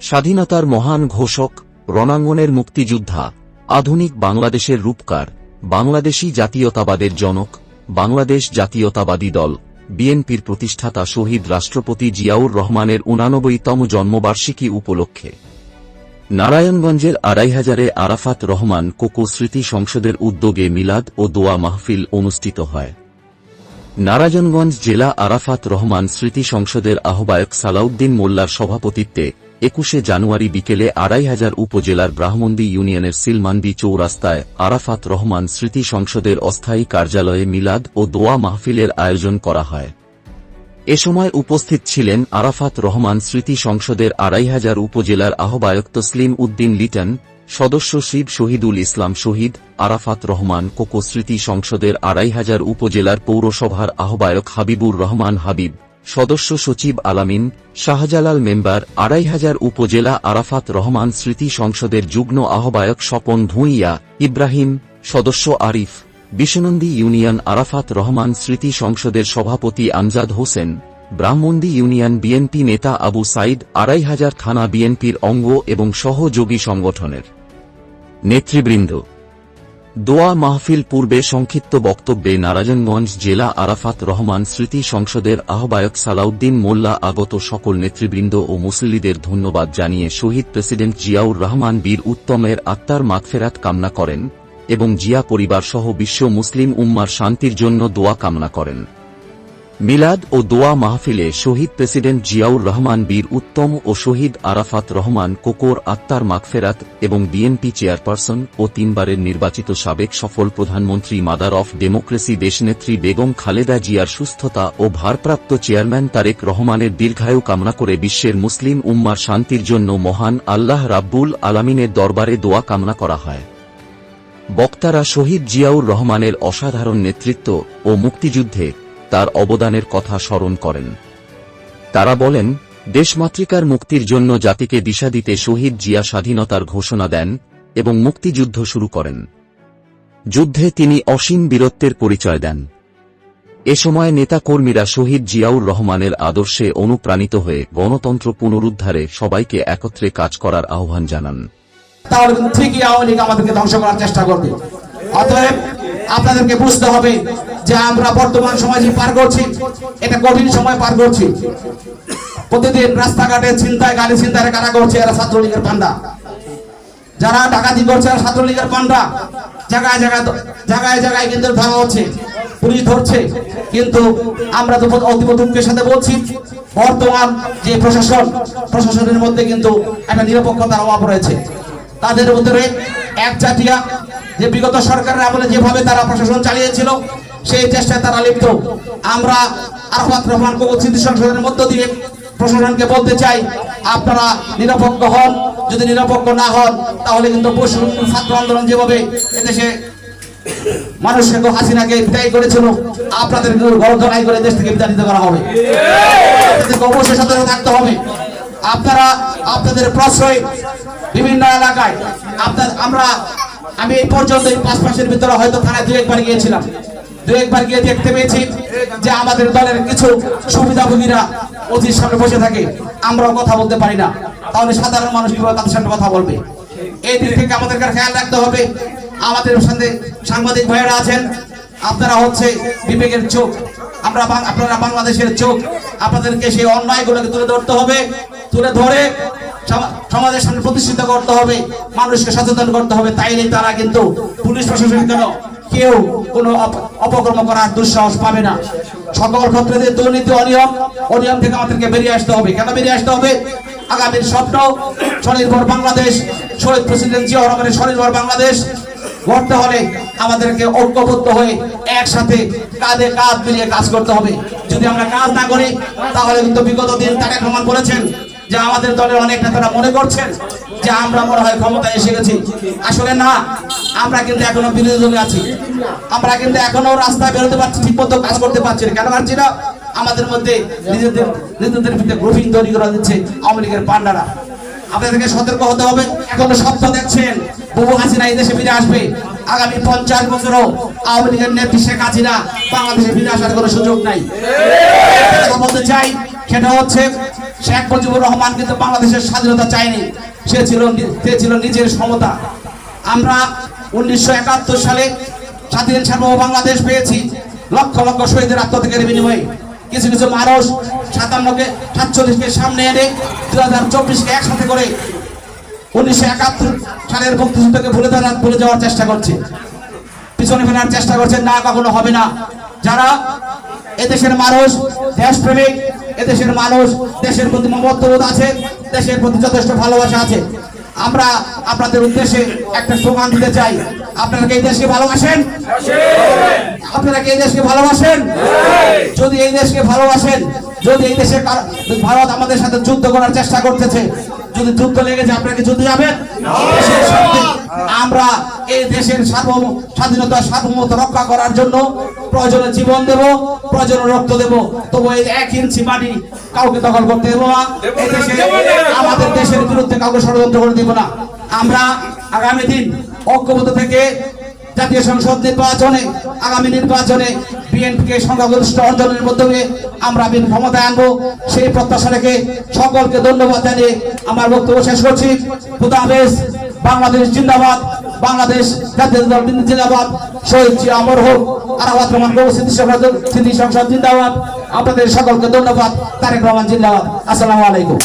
স্বাধীনতার মহান ঘোষক, রণাঙ্গনের মুক্তিযোদ্ধা, আধুনিক বাংলাদেশের রূপকার, বাংলাদেশী জাতীয়তাবাদের জনক, বাংলাদেশ জাতীয়তাবাদী দল, বিএনপির প্রতিষ্ঠাতা শহীদ রাষ্ট্রপতি জিয়াউর রহমানের উনানব্বইতম জন্মবার্ষিকী উপলক্ষে। নারায়ণগঞ্জের আড়াই হাজারে আরাফাত রহমান কোকো স্মৃতি সংসদের উদ্যোগে মিলাদ ও দোয়া মাহফিল অনুষ্ঠিত হয়। নারায়ণগঞ্জ জেলা আরাফাত রহমান স্মৃতি সংসদের আহ্বায়ক সালাউদ্দিন মোল্লার সভাপতিত্বে একুশে জানুয়ারি বিকেলে আড়াই হাজার উপজেলার ব্রাহ্মণদী ইউনিয়নের সিলমান্দি চৌরাস্তায় আরাফাত রহমান স্মৃতি সংসদের অস্থায়ী কার্যালয়ে মিলাদ ও দোয়া মাহফিলের আয়োজন করা হয়। এ সময় উপস্থিত ছিলেন আরাফাত রহমান স্মৃতি সংসদের আড়াই হাজার উপজেলার আহ্বায়ক তসলিম উদ্দিন লিটন, সদস্য শিব শহীদুল ইসলাম শহীদ, আরাফাত রহমান কোকো স্মৃতি সংসদের আড়াই হাজার উপজেলার পৌরসভার আহ্বায়ক হাবিবুর রহমান হাবিব। সদস্য সচিব আলামিন, শাহজালাল মেম্বার, আড়াই হাজার উপজেলা আরাফাত রহমান স্মৃতি সংসদের যুগ্ম আহ্বায়ক স্বপন ভূঁইয়া, ইব্রাহিম, সদস্য আরিফ, বিশ্বনন্দী ইউনিয়ন আরাফাত রহমান স্মৃতি সংসদের সভাপতি আমজাদ হোসেন, ব্রাহ্মণদী ইউনিয়ন বিএনপি নেতা আবু সাইদ, আড়াই হাজার থানা বিএনপির অঙ্গ এবং সহযোগী সংগঠনের নেতৃবৃন্দ। দোয়া মাহফিল পূর্বে সংক্ষিপ্ত বক্তব্যে নারায়ণগঞ্জ জেলা আরাফাত রহমান স্মৃতি সংসদের আহ্বায়ক সালাউদ্দিন মোল্লা আগত সকল নেতৃবৃন্দ ও মুসল্লিদের ধন্যবাদ জানিয়ে শহীদ প্রেসিডেন্ট জিয়াউর রহমান বীর উত্তমের আত্মার মাগফেরাত কামনা করেন এবং জিয়া পরিবারসহ বিশ্ব মুসলিম উম্মার শান্তির জন্য দোয়া কামনা করেন। মিলাদ ও দোয়া মাহফিলে শহীদ প্রেসিডেন্ট জিয়াউর রহমান, বীর উত্তম ও শহীদ আরাফাত রহমান, কোকোর আত্মার মাকফেরাত এবং বিএনপি চেয়ারপারসন ও তিনবারের নির্বাচিত সাবেক সফল প্রধানমন্ত্রী মাদার অফ ডেমোক্রেসি দেশনেত্রী বেগম খালেদা জিয়ার সুস্থতা ও ভারপ্রাপ্ত চেয়ারম্যান তারেক রহমানের দীর্ঘায়ু কামনা করে বিশ্বের মুসলিম উম্মার শান্তির জন্য মহান আল্লাহ রাব্বুল আলামিনের দরবারে দোয়া কামনা করা হয়। বক্তারা শহীদ জিয়াউর রহমানের অসাধারণ নেতৃত্ব ও মুক্তিযুদ্ধে তার অবদানের কথা স্মরণ করেন। তারা বলেন দেশমাতৃকার মুক্তির জন্য জাতিকে দিশা দিতে শহীদ জিয়া স্বাধীনতার ঘোষণা দেন এবং মুক্তিযুদ্ধ শুরু করেন। যুদ্ধে তিনি অসীম বীরত্বের পরিচয় দেন। এ সময় নেতাকর্মীরা শহীদ জিয়াউর রহমানের আদর্শে অনুপ্রাণিত হয়ে গণতন্ত্র পুনরুদ্ধারে সবাইকে একত্রে কাজ করার আহ্বান জানান। কিন্তু ঠিকই আওয়ামী লীগ আমাদেরকে ধ্বংস করার চেষ্টা করবে। অতএব আপনাদেরকে বুঝতে হবে যে আমরা বর্তমান সময় যে পার করছি, এটা কঠিন সময় পার করছি। প্রতিদিন রাস্তাঘাটে চিন্তায় গাড়ি চিন্তায় কারা করছে? এরা ছাত্রলীগের পান্ডা। যারা ডাকাতি করছে, এরা ছাত্রলীগের পান্ডা। জায়গায় জায়গায় জায়গায় জায়গায় কিন্তু ধরা হচ্ছে, পুলিশ ধরছে। কিন্তু আমরা তো অতীব দুঃখের সাথে বলছি, বর্তমান যে প্রশাসন, প্রশাসনের মধ্যে কিন্তু একটা নিরপেক্ষতার অভাব রয়েছে। তাদের ভিতরে এক জাতীয় যে বিগত সরকারের আমলে যেভাবে তারা প্রশাসন চালিয়েছিল, সেই চেষ্টায় তারা লিপ্ত। আমরা আরফাত রহমান কবুল স্মৃতি সংসদের মধ্য দিয়ে প্রশাসনকে বলতে চাই, আপনারা নিরপেক্ষ হন। যদি নিরপেক্ষ না হন, তাহলে কিন্তু ছাত্র আন্দোলন যেভাবে এদেশে মানুষকে হাসিনাকে বিদায় করেছিল আপনাদের গণধনাই করে দেশ থেকে বিতাড়িত করা হবে। অবশ্যই সতর্ক থাকতে হবে। আপনারা, আপনাদের প্রশ্রয় বিভিন্ন এলাকায়, আপনার, আমরা, আমি এই পর্যন্ত এই পাঁচ মাসের ভিতরে হয়তো থানায় দু একবার গিয়েছিলাম। দু একবার গিয়ে দেখতে পেয়েছি যে আমাদের দলের কিছু সুবিধাভোগীরা অতির সামনে বসে থাকে। আমরাও কথা বলতে পারি না। তাহলে সাধারণ মানুষ কীভাবে তাদের সামনে কথা বলবে? এই দিক থেকে আমাদেরকে খেয়াল রাখতে হবে। আমাদের সাথে সাংবাদিক ভাইয়েরা আছেন। আপনারা হচ্ছে বিবেকের চোখ। আমরা আপনারা বাংলাদেশের চোখ। আপনাদেরকে সেই অন্যায়গুলোকে তুলে ধরতে হবে। তুলে ধরে সমাজের সামনে প্রতিষ্ঠিত করতে হবে, মানুষকে সচেতন করতে হবে তাইলে তারা কিন্তু পুলিশ প্রশাসন কেন কেউ কোনো অপকর্ম করার দুঃসাহস পাবে না। সকল ক্ষেত্রে যে দুর্নীতি অনিয়ম অনিয়ম থেকে আমাদেরকে বেরিয়ে আসতে হবে। কেন বেরিয়ে আসতে হবে? আগামীর স্বপ্ন, স্বনির্ভর বাংলাদেশ, শহীদ প্রেসিডেন্ট জিয়া রহমানের স্বনির্ভর বাংলাদেশ গড়তে হলে আমাদেরকে ঐক্যবদ্ধ হয়ে একসাথে কাঁধে কাঁধ মিলিয়ে কাজ করতে হবে। যদি আমরা কাজ না করি, তাহলে কিন্তু বিগত দিন তারেক রহমান বলেছেন যে আমাদের দলের অনেক নেতারা মনে করছেন যে আমরা মনে হয় ক্ষমতায় এসে গেছি। আসলে না, আমরা কিন্তু এখনও বিরোধী দলে আছি। আমরা কিন্তু এখনও রাস্তায় বেরোতে পারছি ঠিক মতো কাজ করতে পারছি না। কেন পারছি না? আমাদের মধ্যে নিজেদের নিজেদের ভিতরে গ্রুপিং তৈরি করা দিচ্ছে আওয়ামী লীগের পান্ডারা আপনাদেরকে সতর্ক হতে হবে। এখনও স্বপ্ন দেখছেন বহু হাসিনা এই দেশে ফিরে আসবে। আগামী পঞ্চাশ বছরও আওয়ামী লীগের নেত্রী শেখ হাসিনা বাংলাদেশে ফিরে আসার কোনো সুযোগ নাই। বলতে চাই সেটা হচ্ছে শেখ মুজিবুর রহমান কিন্তু বাংলাদেশের স্বাধীনতা চায়নি। সে ছিল সে ছিল নিজের সমতা। আমরা উনিশশো একাত্তর সালে স্বাধীন সার্বভৌম বাংলাদেশ পেয়েছি। লক্ষ লক্ষ শহীদের আত্মত্যাগের বিনিময়ে। কিছু কিছু মানুষ সাতান্নকে, সাতচল্লিশকে সামনে এনে দু হাজার চব্বিশকে একসাথে করে উনিশশো একাত্তর সালের মুক্তিযুদ্ধকে ভুলে দেওয়ার ভুলে যাওয়ার চেষ্টা করছে। পিছনে ফেরার চেষ্টা করছে, না কখনো হবে না। যারা এদেশের মানুষ দেশপ্রেমিক, এদেশের মানুষ দেশের প্রতি মমত্ববোধ আছে, দেশের প্রতি যথেষ্ট ভালোবাসা আছে। আমরা আপনাদের উদ্দেশ্যে একটা স্লোগান দিতে চাই। আপনারা কি এই দেশকে ভালোবাসেন? আপনারা কি এই দেশকে ভালোবাসেন? যদি এই দেশকে ভালোবাসেন, যদি এই দেশে ভারত আমাদের সাথে যুদ্ধ করার চেষ্টা করতেছে যদি যুদ্ধ লেগেছে আপনারা কি যুদ্ধে যাবেন? দেশের আমরা এই দেশের স্বাধীনতা সার্বভৌমত্ব রক্ষা করার জন্য প্রয়োজনে জীবন দেব প্রয়োজনে রক্ত দেব। তবু এই এক ইঞ্চি মাটি কাউকে দখল করতে দেবো না। এই দেশে আমাদের দেশের বিরুদ্ধে কাউকে ষড়যন্ত্র করে দেব না। আমরা আগামী দিন ঐক্যবদ্ধ থেকে জাতীয় সংসদ নির্বাচনে আগামী নির্বাচনে বিএনপিকে সংখ্যাগরিষ্ঠ অর্জনের মাধ্যমে আমরা ক্ষমতায় আনব। সেই প্রত্যাশা রেখে সকলকে ধন্যবাদ জানিয়ে আমার বক্তব্য শেষ করছি। খুদা বাংলাদেশ জিন্দাবাদ, বাংলাদেশ জাতীয় দল জিন্দাবাদ। শহীদ জি অমর হোক আরাবাদ রহমান সংসদ জিন্দাবাদ। আপনাদের সকলকে ধন্যবাদ, তারেক রহমান জিন্দাবাদ। আসসালামু আলাইকুম।